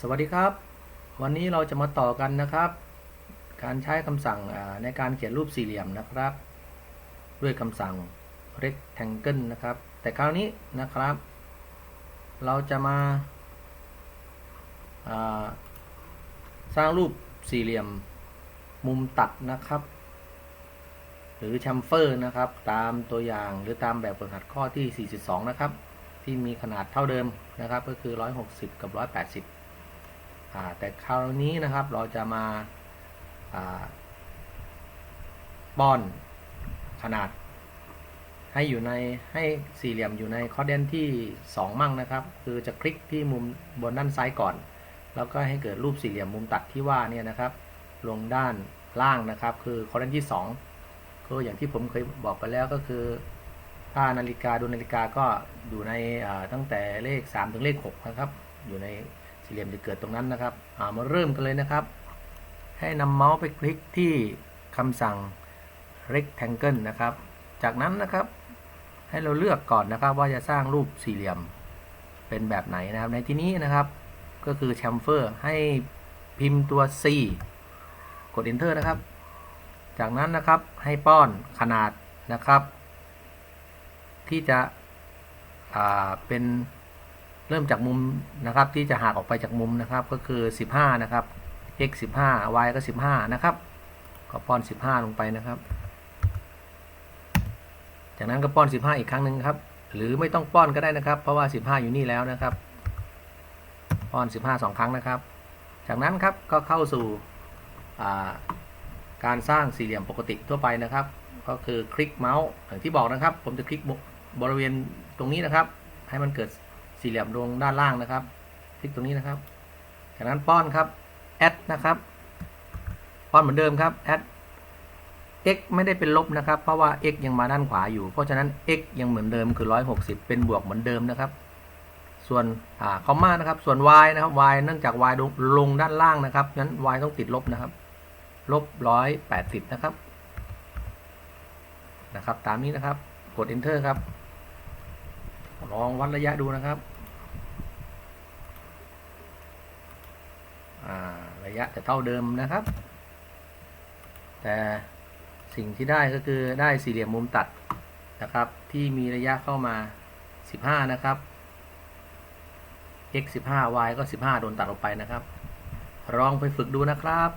สวัสดีครับ วันนี้เราจะมาต่อกันนะครับ การใช้คำสั่งในการเขียนรูปสี่เหลี่ยมนะครับ ด้วยคำสั่ง rectangle นะครับ แต่คราวนี้นะครับ เราจะมาาสร้างรูปสี่เหลี่ยมมุมตัดนะครับ หรือชัมเฟอร์นะครับ ตามตัวอย่างหรือตามแบบฝึกหัดข้อที่ 42 นะครับ ที่มีขนาดเท่าเดิมนะครับ ก็คือ 160 กับ 180 แต่คราวนี้นะครับเราจะมาป้อนขนาด ให้อยู่ในให้สี่เหลี่ยมอยู่ในคอร์ดเดนที่ 2 มั่งนะครับ คือจะคลิกที่มุมบนด้านซ้ายก่อน แล้วก็ให้เกิดรูปสี่เหลี่ยมมุมตัดที่ว่าเนี่ยนะครับ ลงด้านล่างนะครับ คือคอร์ดเดนที่ 2 ก็อย่างที่ผมเคยบอกไปแล้วก็คือ ถ้านาฬิกาดูนาฬิกาก็อยู่ในตั้งแต่เลข 3 ถึงเลข6นะครับอยู่ใน สี่เหลี่ยมที่เกิดตรงนั้นนะครับามาเริ่มกันเลยนะครับ ให้นำเมาส์ไปคลิกที่คำสั่ง rectangle นะครับ จากนั้นนะครับให้เราเลือกก่อนนะครับว่าจะสร้างรูปสี่เหลี่ยมเป็นแบบไหนนะครับ ในที่นี้นะครับก็คือ chamfer ให้พิมพ์ตัว C กด enter นะครับ จากนั้นนะครับให้ป้อนขนาดนะครับ ที่จะเป็น เริ่มจากมุมนะครับที่จะหักออกไปจากมุมนะครับก็คือ 15 นะครับ x 15 y ก็ 15 นะครับก็ป้อน 15 ลงไปนะครับ จากนั้นก็ป้อน 15 อีกครั้งหนึ่งครับ หรือไม่ต้องป้อนก็ได้นะครับ เพราะว่า 15 อยู่นี่แล้วนะครับ ป้อน 15 2 ครั้งนะครับ จากนั้นครับก็เข้าสู่าการสร้างสี่เหลี่ยมปกติทั่วไปนะครับ ก็คือคลิกเมาส์อย่างที่บอกนะครับ ผมจะคลิกบบริเวณตรงนี้นะครับ ให้มันเกิด สี่เหลี่ยมดวงด้านล่างนะครับ คลิกตรงนี้นะครับ จากนั้นป้อนครับ add นะครับ ป้อนเหมือนเดิมครับ add x ไม่ได้เป็นลบนะครับ เพราะว่า x ยังมาด้านขวาอยู่ เพราะฉะนั้น x ยังเหมือนเดิมคือ 160 เป็นบวกเหมือนเดิมนะครับ ส่วนอ่าคอมมานะครับ ส่วน y นะครับ y เนื่องจาก y ลงลงด้านล่างนะครับงั้น y ต้องติดลบนะครับ ลบร้อยแปดสิบนะครับ นะครับ ตามนี้นะครับ กด enter ครับ ลองวัดระยะดูนะครับอ่า ระยะจะเท่าเดิมนะครับ แต่สิ่งที่ได้ก็คือได้สี่เหลี่ยมมุมตัดนะครับ ที่มีระยะเข้ามา 15 นะครับ x 15 y ก็ 15 โดนตัดออกไปนะครับลองไปฝึกดูนะครับ